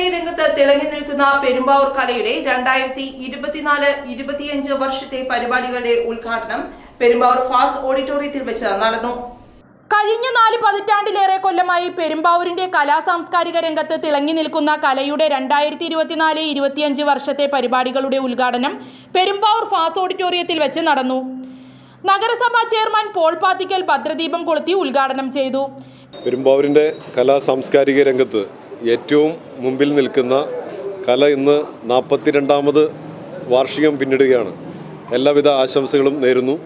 സാംസ്കാരിക രംഗത്ത് തിളങ്ങി നിൽക്കുന്ന പെരുമ്പാവൂർ കലയുടെ രണ്ടായിരത്തി ഇരുപത്തിനാല് ഇരുപത്തിയഞ്ച് വർഷത്തെ പരിപാടികളുടെ ഉദ്ഘാടനം പെരുമ്പാവൂർ ഫാസ് ഓഡിറ്റോറിയത്തിൽ വെച്ച് നടന്നു. കഴിഞ്ഞ നാല് പതിറ്റാണ്ടിലേറെ കൊല്ലമായി പെരുമ്പാവൂരിന്റെ കലാ സാംസ്കാരിക രംഗത്ത് തിളങ്ങി നിൽക്കുന്ന കലയുടെ രണ്ടായിരത്തി ഇരുപത്തിനാല് ഇരുപത്തിയഞ്ച് വർഷത്തെ പരിപാടികളുടെ ഉദ്ഘാടനം പെരുമ്പാവൂർ ഫാസ് ഓഡിറ്റോറിയത്തിൽ വെച്ച് നടന്നു. നഗരസഭാ ചെയർമാൻ പോൾ പാത്തിക്കൽ ഭദ്രദീപം കൊളുത്തി ഉദ്ഘാടനം ചെയ്തു. പെരുമ്പാവൂരിന്റെ കലാ സാംസ്കാരിക രംഗത്ത് ഏറ്റവും മുമ്പിൽ നിൽക്കുന്ന കല ഇന്ന് നാൽപ്പത്തിരണ്ടാമത് വാർഷികം പിന്നിടുകയാണ്. എല്ലാവിധ ആശംസകളും നേരുന്നു.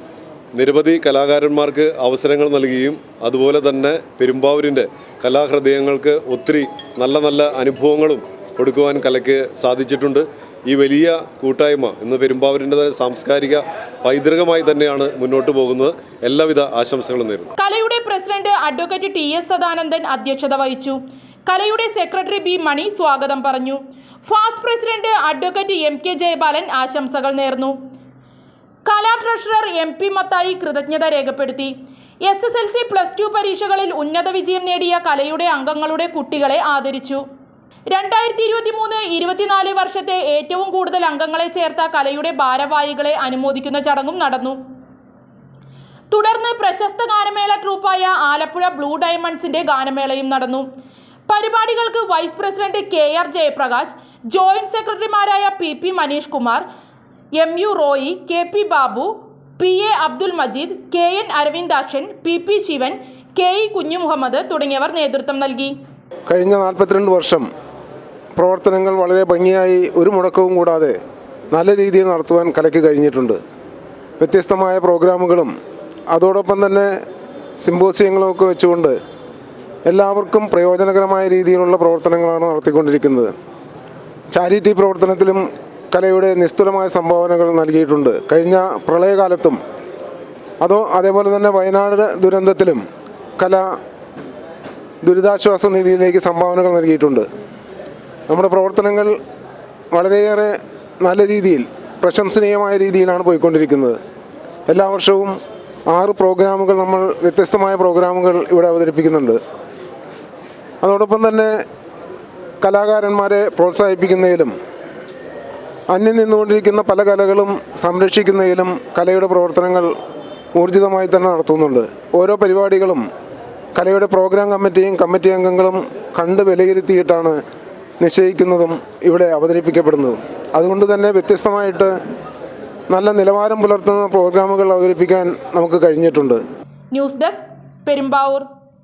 നിരവധി കലാകാരന്മാർക്ക് അവസരങ്ങൾ നൽകുകയും അതുപോലെ തന്നെ പെരുമ്പാവൂരിന്റെ കലാഹൃദയങ്ങൾക്ക് ഒത്തിരി നല്ല നല്ല അനുഭവങ്ങളും കൊടുക്കുവാൻ കലയ്ക്ക് സാധിച്ചിട്ടുണ്ട്. ഈ വലിയ കൂട്ടായ്മ ഇന്ന് പെരുമ്പാവൂരിന്റെ സാംസ്കാരിക പൈതൃകമായി തന്നെയാണ് മുന്നോട്ട് പോകുന്നത്. എല്ലാവിധ ആശംസകളും നേരുന്നു. കലയുടെ president advocate T S Sadanandan അധ്യക്ഷത വഹിച്ചു. കലയുടെ സെക്രട്ടറി ബി മണി സ്വാഗതം പറഞ്ഞു. Past president advocate M K Jayabalan ആശംസകൾ നേർന്നു. Kala treasurer M P Mathai കൃതജ്ഞത രേഖപ്പെടുത്തി. S S L C plus two പരീക്ഷകളിൽ ഉന്നത വിജയം നേടിയ കലയുടെ അംഗങ്ങളുടെ കുട്ടികളെ ആദരിച്ചു. രണ്ടായിരത്തി ഇരുപത്തി മൂന്ന് ഇരുപത്തിനാല് വർഷത്തെ ഏറ്റവും കൂടുതൽ അംഗങ്ങളെ ചേർത്ത കലയുടെ ഭാരവാഹികളെ അനുമോദിക്കുന്ന ചടങ്ങും നടന്നു. തുടർന്ന് പ്രശസ്ത ഗാനമേള ട്രൂപ്പായ ആലപ്പുഴ ബ്ലൂ ഡയമണ്ട്സിന്റെ ഗാനമേളയും നടന്നു. പരിപാടികൾക്ക് vice president K R Jayaprakash joint സെക്രട്ടറിമാരായ P P Manish Kumar M U Roy K P Babu P A Abdul Majeed K N Aravindakshan P P Sivan K E Kunju Muhammad തുടങ്ങിയവർ നേതൃത്വം നൽകി. കഴിഞ്ഞ നാൽപ്പത്തിരണ്ട് വർഷം പ്രവർത്തനങ്ങൾ വളരെ ഭംഗിയായി ഒരു മുടക്കവും കൂടാതെ നല്ല രീതിയിൽ നടത്തുവാൻ കലയ്ക്ക് കഴിഞ്ഞിട്ടുണ്ട്. വ്യത്യസ്തമായ പ്രോഗ്രാമുകളും അതോടൊപ്പം തന്നെ സിമ്പോസിയങ്ങളും ഒക്കെ വെച്ചുകൊണ്ട് എല്ലാവർക്കും പ്രയോജനകരമായ രീതിയിലുള്ള പ്രവർത്തനങ്ങളാണ് നടത്തിക്കൊണ്ടിരിക്കുന്നത്. ചാരിറ്റി പ്രവർത്തനത്തിലും കലയുടെ നിസ്തുലമായ സംഭാവനകൾ നൽകിയിട്ടുണ്ട്. കഴിഞ്ഞ പ്രളയകാലത്തും അതോ അതേപോലെ തന്നെ വയനാട് ദുരന്തത്തിലും കല ദുരിതാശ്വാസ നിധിയിലേക്ക് സംഭാവനകൾ നൽകിയിട്ടുണ്ട്. നമ്മുടെ പ്രവർത്തനങ്ങൾ വളരെയേറെ നല്ല രീതിയിൽ പ്രശംസനീയമായ രീതിയിലാണ് പോയിക്കൊണ്ടിരിക്കുന്നത്. എല്ലാ വർഷവും ആറ് പ്രോഗ്രാമുകൾ നമ്മൾ വ്യത്യസ്തമായ പ്രോഗ്രാമുകൾ ഇവിടെ അവതരിപ്പിക്കുന്നുണ്ട്. അതോടൊപ്പം തന്നെ കലാകാരന്മാരെ പ്രോത്സാഹിപ്പിക്കുന്നതിലും അന്യം നിന്നുകൊണ്ടിരിക്കുന്ന പല കലകളും സംരക്ഷിക്കുന്നതിലും കലയുടെ പ്രവർത്തനങ്ങൾ ഊർജിതമായി തന്നെ നടത്തുന്നുണ്ട്. ഓരോ പരിപാടികളും കലയുടെ പ്രോഗ്രാം കമ്മിറ്റിയും കമ്മിറ്റി അംഗങ്ങളും കണ്ട് വിലയിരുത്തിയിട്ടാണ് നിശ്ചയിക്കുന്നതും ഇവിടെ അവതരിപ്പിക്കപ്പെടുന്നതും. അതുകൊണ്ട് തന്നെ വ്യത്യസ്തമായിട്ട് നല്ല നിലവാരം പുലർത്തുന്ന പ്രോഗ്രാമുകൾ അവതരിപ്പിക്കാൻ നമുക്ക് കഴിഞ്ഞിട്ടുണ്ട്. News desk Perumbavoor